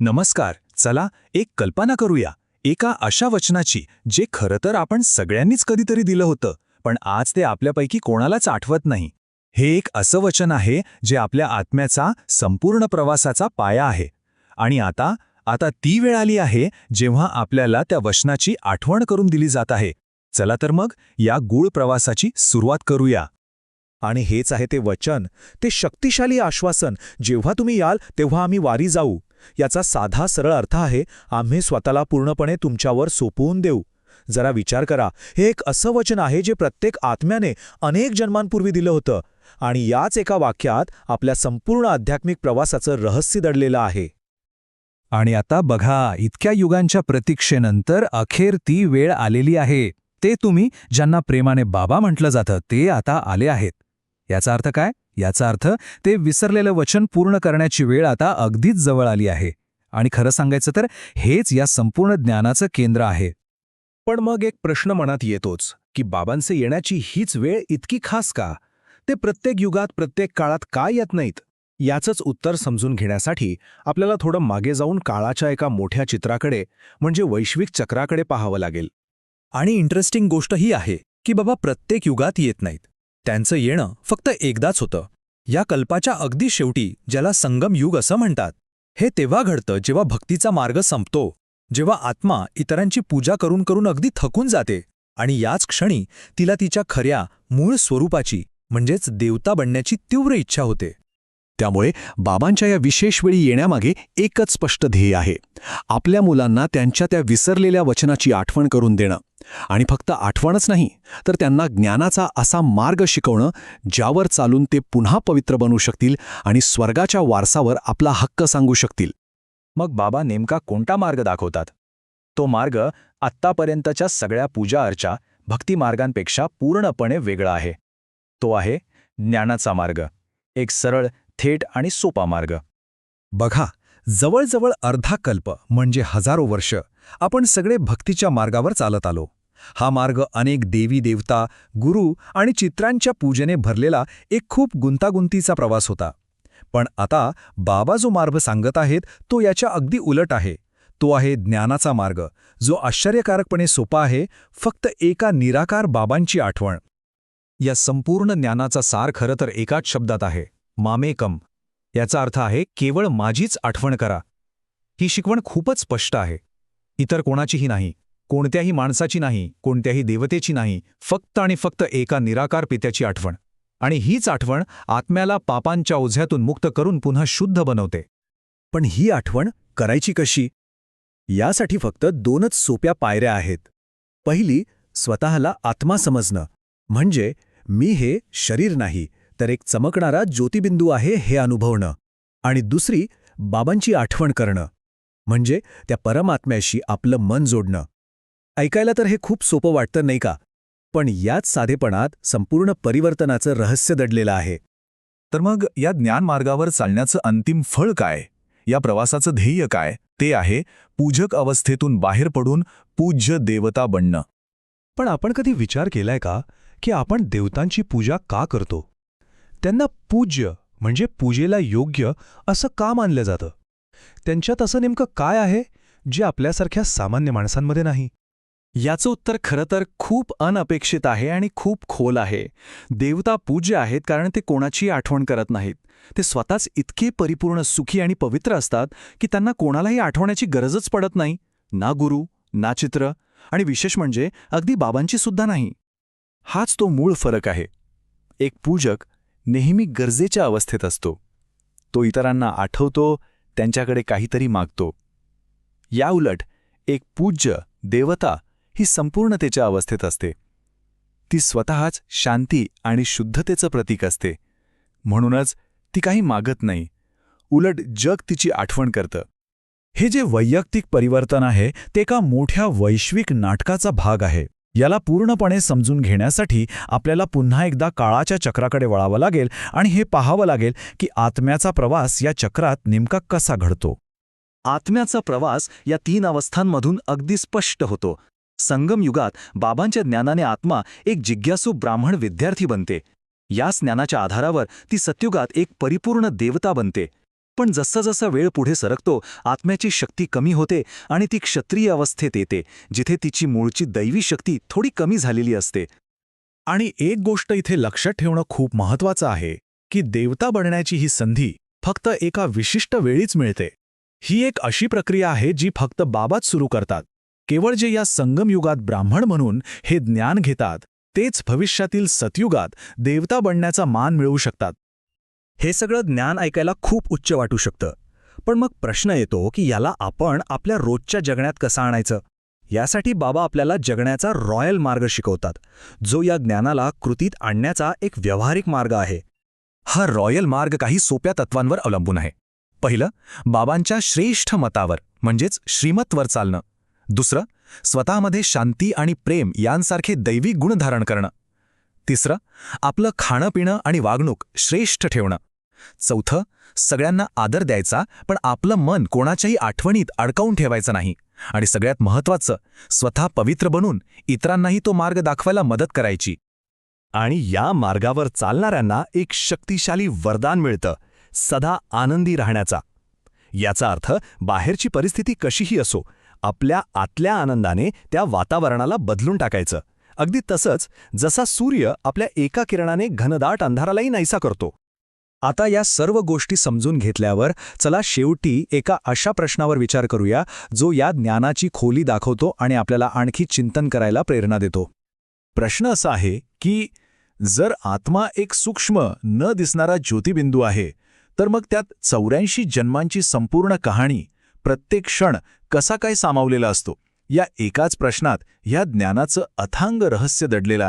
नमस्कार चला एक कल्पना करूया. एका अशा वचनाची जे खरं तर आपण सगळ्यांनीच कधीतरी दिलं होतं पण आज ते आपल्यापैकी कोणालाच आठवत नाही. हे एक असं वचन आहे जे आपल्या आत्म्याचा संपूर्ण प्रवासाचा पाया आहे. आणि आता आता ती वेळ आली आहे जेव्हा आपल्याला त्या वचनाची आठवण करून दिली जात आहे. चला तर मग या गूळ प्रवासाची सुरुवात करूया. आणि हेच आहे ते वचन ते शक्तिशाली आश्वासन. जेव्हा तुम्ही याल तेव्हा आम्ही वारी जाऊ. याचा साधा सरळ अर्थ आहे आम्ही स्वतःला पूर्णपणे तुमच्यावर सोपवून देऊ. जरा विचार करा. हे एक असं वचन आहे जे प्रत्येक आत्म्याने अनेक जन्मांपूर्वी दिलं होतं आणि याच एका वाक्यात आपल्या संपूर्ण आध्यात्मिक प्रवासाचं रहस्य दडलेलं आहे. आणि आता बघा इतक्या युगांच्या प्रतीक्षेनंतर अखेर ती वेळ आलेली आहे. ते तुम्ही ज्यांना प्रेमाने बाबा म्हटलं जातं ते आता आले आहेत. याचा अर्थ काय? याचा अर्थ ते विसरलेलं वचन पूर्ण करण्याची वेळ आता अगदीच जवळ आली आहे. आणि खरं सांगायचं तर हेच या संपूर्ण ज्ञानाचं केंद्र आहे. पण मग एक प्रश्न मनात येतोच की बाबांचे येण्याची हीच वेळ इतकी खास का? ते प्रत्येक युगात प्रत्येक काळात का येत नाहीत? याचंच उत्तर समजून घेण्यासाठी आपल्याला थोडं मागे जाऊन काळाच्या एका मोठ्या चित्राकडे म्हणजे वैश्विक चक्राकडे पाहावं लागेल. आणि इंटरेस्टिंग गोष्ट ही आहे की बाबा प्रत्येक युगात येत नाहीत. त्यांचं येणं फक्त एकदाच होतं. या कल्पाच्या अगदी शेवटी ज्याला संगम युग असं म्हणतात हे तेव्हा घडतं जेव्हा भक्तीचा मार्ग संपतो जेव्हा आत्मा इतरांची पूजा करून करून अगदी थकून जाते आणि याच क्षणी तिला तिच्या खऱ्या मूळ स्वरूपाची म्हणजेच देवता बनण्याची तीव्र इच्छा होते. त्यामुळे बाबांच्या या विशेष वेळी येण्यामागे एकच स्पष्ट ध्येय आहे. आपल्या मुलांना त्यांच्या त्या विसरलेल्या वचनाची आठवण करून देणं. आणि फक्त आठवणच नाही तर त्यांना ज्ञानाचा असा मार्ग शिकवणं ज्यावर चालून ते पुन्हा पवित्र बनू शकतील आणि स्वर्गाच्या वारसावर आपला हक्क सांगू शकतील. मग बाबा नेमका कोणता मार्ग दाखवतात? तो मार्ग आत्तापर्यंतच्या सगळ्या पूजा अर्चा भक्तिमार्गांपेक्षा पूर्णपणे वेगळा आहे. तो आहे ज्ञानाचा मार्ग एक सरळ थेट आणि सोपा मार्ग. बघा जवळजवळ अर्धा कल्प म्हणजे हजारो वर्ष आपण सगळे भक्तीच्या मार्गावर चालत आलो. हा मार्ग अनेक देवी देवता गुरु आणि चित्रांच्या पूजेने भरलेला एक खूप गुंतागुंतीचा प्रवास होता. पण आता बाबा जो मार्ग सांगत आहेत तो याच्या अगदी उलट आहे. तो आहे ज्ञानाचा मार्ग जो आश्चर्यकारकपणे सोपा आहे फक्त एका निराकार बाबांची आठवण. या संपूर्ण ज्ञानाचा सार खरं तर एकाच शब्दात आहे मामेकम. याचा अर्थ आहे केवळ माझीच आठवण करा. ही शिकवण खूपच स्पष्ट आहे. इतर कोणाचीही नाही कोणत्याही माणसाची नाही कोणत्याही देवतेची नाही फक्त आणि फक्त एका निराकार पित्याची आठवण. आणि हीच आठवण आत्म्याला पापांच्या ओझ्यातून मुक्त करून पुन्हा शुद्ध बनवते. पण ही आठवण करायची कशी? यासाठी फक्त दोनच सोप्या पायऱ्या आहेत. पहिली स्वतःला आत्मा समजणं. म्हणजे मी हे शरीर नाही तर एक चमकणारा ज्योतिबिंदू आहे हे अनुभवणं. आणि दुसरी बाबांची आठवण करणं. म्हणजे त्या परमात्म्याशी आपलं मन जोडणं. ऐकायला तर हे खूप सोपं वाटतं नाही का? पण याच साधेपणात संपूर्ण परिवर्तनाचं रहस्य दडलेलं आहे. तर मग या ज्ञानमार्गावर चालण्याचं अंतिम फळ काय? या प्रवासाचं ध्येय काय? ते आहे पूजक अवस्थेतून बाहेर पडून पूज्य देवता बनणं. पण आपण कधी विचार केलाय का की आपण देवतांची पूजा का करतो? त्यांना पूज्य म्हणजे पूजेला योग्य असं का मानलं जातं? त्यांच्यात असं नेमकं काय आहे जे आपल्यासारख्या सामान्य माणसांमध्ये नाही? याचं उत्तर खरं तर खूप अनपेक्षित आहे आणि खूप खोल आहे. देवता पूज्य आहेत कारण ते कोणाची आठवण करत नाहीत. ते स्वतःच इतके परिपूर्ण सुखी आणि पवित्र असतात की त्यांना कोणालाही आठवण्याची गरजच पडत नाही. ना गुरु ना चित्र आणि विशेष म्हणजे अगदी बाबांची सुद्धा नाही. हाच तो मूळ फरक आहे. एक पूजक नेहमी गरजेच्या अवस्थेत असतो. तो इतरांना आठवतो त्यांच्याकडे काहीतरी मागतो. याउलट एक पूज्य देवता ही संपूर्णतेच्या अवस्थेत असते. ती स्वतःच शांती आणि शुद्धतेचं प्रतीक असते. म्हणूनच ती काही मागत नाही. उलट जग तिची आठवण करतं. हे जे वैयक्तिक परिवर्तन आहे ते एका मोठ्या वैश्विक नाटकाचा भाग आहे. याला पूर्णपणे समजून घेण्यासाठी आपल्याला पुन्हा एकदा काळाच्या चक्राकडे वळावं लागेल आणि हे पाहावं लागेल की आत्म्याचा प्रवास या चक्रात नेमका कसा घडतो. आत्म्याचा प्रवास या तीन अवस्थांमधून अगदी स्पष्ट होतो. संगमयुगात बाबांच्या ज्ञानाने आत्मा एक जिज्ञासू ब्राह्मण विद्यार्थी बनते. याच ज्ञानाच्या आधारावर ती सत्युगात एक परिपूर्ण देवता बनते. पण जसं वेळ पुढे सरकतो आत्म्याची शक्ती कमी होते आणि ती क्षत्रिय अवस्थेत येते जिथे तिची मूळची दैवी शक्ती थोडी कमी झालेली असते. आणि एक गोष्ट इथे लक्षात ठेवणं खूप महत्वाचं आहे की देवता बनण्याची ही संधी फक्त एका विशिष्ट वेळीच मिळते. ही एक अशी प्रक्रिया आहे जी फक्त बाबाच सुरू करतात. केवळ जे या संगमयुगात ब्राह्मण म्हणून हे ज्ञान घेतात तेच भविष्यातील सतयुगात देवता बनण्याचा मान मिळवू शकतात. हे सगळं ज्ञान ऐकायला खूप उच्च वाटू शकतं. पण मग प्रश्न येतो की याला आपण आपल्या रोजच्या जगण्यात कसं आणायचं? यासाठी बाबा आपल्याला जगण्याचा रॉयल मार्ग शिकवतात जो या ज्ञानाला कृतीत आणण्याचा एक व्यावहारिक मार्ग आहे. हा रॉयल मार्ग काही सोप्या तत्वांवर अवलंबून आहे. पहिलं बाबांच्या श्रेष्ठ मतावर म्हणजेच श्रीमत्वर चालणं. दुसरं स्वतःमध्ये शांती आणि प्रेम यांसारखे दैवी गुण धारण करणं. तिसरं आपलं खाणं पिणं आणि वागणूक श्रेष्ठ ठेवणं. चौथं सगळ्यांना आदर द्यायचा पण आपलं मन कोणाच्याही आठवणीत अडकावून ठेवायचं नाही. आणि सगळ्यात महत्त्वाचं स्वतः पवित्र बनून इतरांनाही तो मार्ग दाखवायला मदत करायची. आणि या मार्गावर चालणाऱ्यांना एक शक्तिशाली वरदान मिळतं सदा आनंदी राहण्याचा. याचा अर्थ बाहेरची परिस्थिती कशीही असो आपल्या आतल्या आनंदाने त्या वातावरणाला बदलून टाकायचं. अगदी तसंच जसा सूर्य आपल्या एका किरणाने घनदाट अंधारालाही नाहीसा करतो. आता या सर्व गोष्टी समजून घेतल्यावर चला शेवटी एका अशा प्रश्नावर विचार करूया जो या ज्ञानाची खोली दाखवतो आणि आपल्याला आणखी चिंतन करायला प्रेरणा देतो. प्रश्न असा आहे की जर आत्मा एक सूक्ष्म न दिसणारा ज्योतिबिंदू आहे तर मग त्यात चौऱ्याऐंशी जन्मांची संपूर्ण कहाणी प्रत्येक क्षण कसा काय सामावलेला असतो? या एकाच प्रश्नात ह्या ज्ञानाचं अथांग रहस्य दडलेलं आहे.